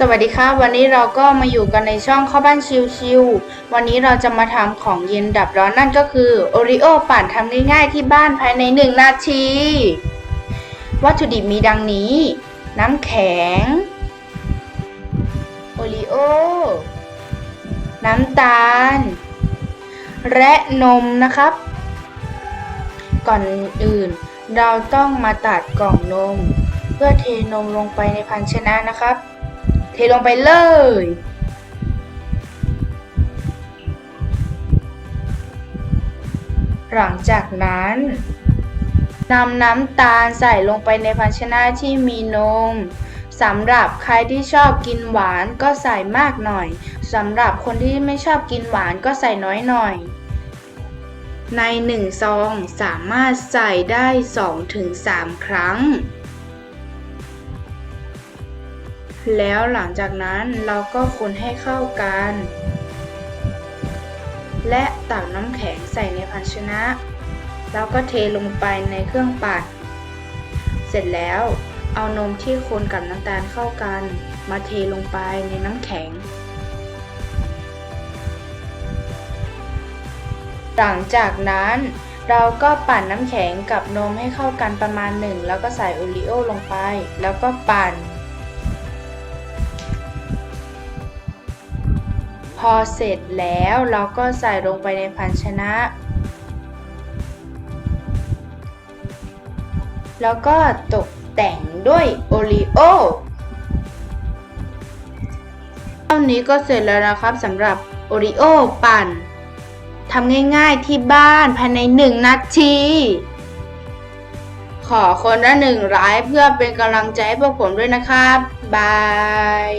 สวัสดีครับวันนี้เราก็มาอยู่กันในช่องข้าบ้านชิวๆวันนี้เราจะมาทำของเย็นดับร้อนนั่นก็คือโอริโอปั่นทำง่ายๆที่บ้านภายใน 1 นาที วัตถุดิบมีดังนี้ น้ำแข็ง โอริโอ น้ำตาล และนมนะครับ ก่อนอื่นเราต้องมาตัดกล่องนม เพื่อเทนมลงไปในภาชนะนะครับ เทลงไปเลย หลังจากนั้นนำน้ำตาลใส่ลงไปในภาชนะที่มีนมสำหรับใครที่ชอบกินหวานก็ใส่มากหน่อยสำหรับคนที่ไม่ชอบกินหวานก็ใส่น้อยหน่อย ในหนึ่งซองสามารถใส่ได้ 2-3 ครั้ง แล้วหลังจากนั้นเราก็คนให้เข้ากัน และตักน้ำแข็งใส่ในภาชนะ แล้วก็เทลงไปในเครื่องปั่น เสร็จแล้วเอานมที่คนกับน้ำตาลเข้ากัน มาเทลงไปในน้ำแข็ง หลังจากนั้นเราก็ปั่นน้ำแข็งกับนมให้เข้ากันประมาณหนึ่งแล้วก็ใส่โอรีโอลงไป แล้วก็ปั่น พอเสร็จแล้วเราก็ใส่ลงไปในภาชนะ แล้วก็ตกแต่งด้วยโอรีโอเท่านี้ก็เสร็จแล้วนะครับสำหรับโอรีโอปั่นทำง่ายๆที่บ้านภายในหนึ่งนาที ขอคนละหนึ่งไลค์เพื่อเป็นกำลังใจให้พวกผมด้วยนะครับ บาย